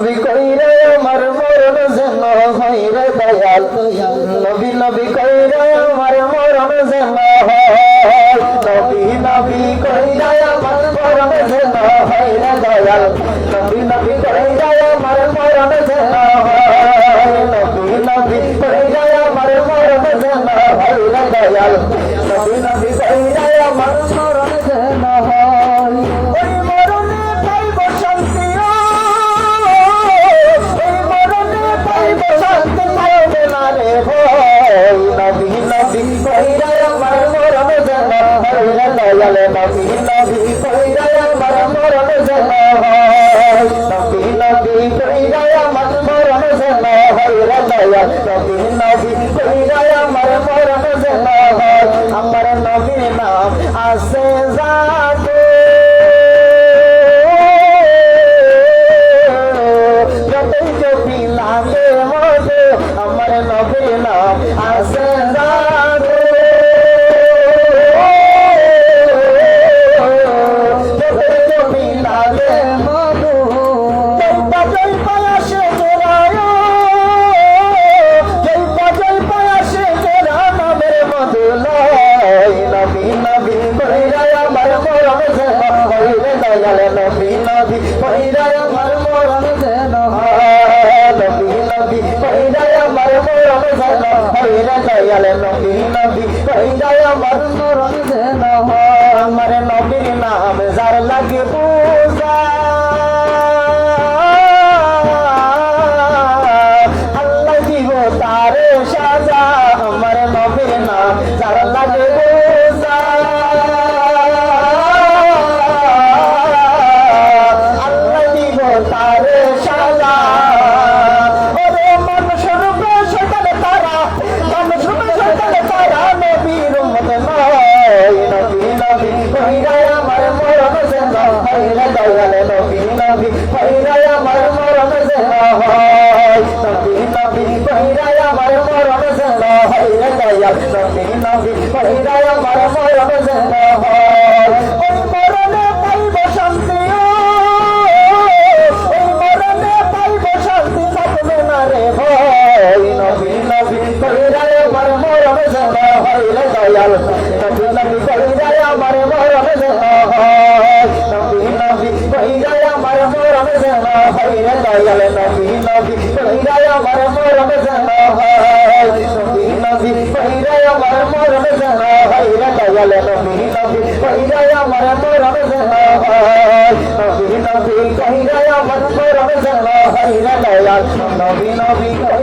নবী কইরে, আমার মরণ যেন হইরে দয়াল। নবী নবী কইরে, আমার মরণ যেন হয়। নবী নবী কইরে, আমার মরণ যেন হইরে দয়াল। নবী নবী কইরে, আমার মরণ যেন হয়। নবী নবী কইরে, আমার মরণ যেন হইরে দয়াল। নবী নবী কইরে, আমার মরণ আমার নবীর নাম আছে জাগে নবী কইরায় আমার মরণ যেন হইরে দয়াল নবী নবী কইরায় আমার মরণ হয়। আমার নবীর নাম যার লাগে পূজা। আল্লাহ দিব তারে সাজা। আমার নবীর নাম যার লাগে বোঝা আল্লাহ দিব তারে সাজা। নবী কইরায় আমার মরণ যেন হইরে দয়াল নবী নবী। কইরায় আমার মরণ যেন হয়। ওই মরণে পাইব শান্তি ওই মরণে পাইব শান্তি থাকবে না রে ভয়। নবী নবী কইরায় আমার মরণ যেন হয় হইরে দয়াল নবী। নবী নবী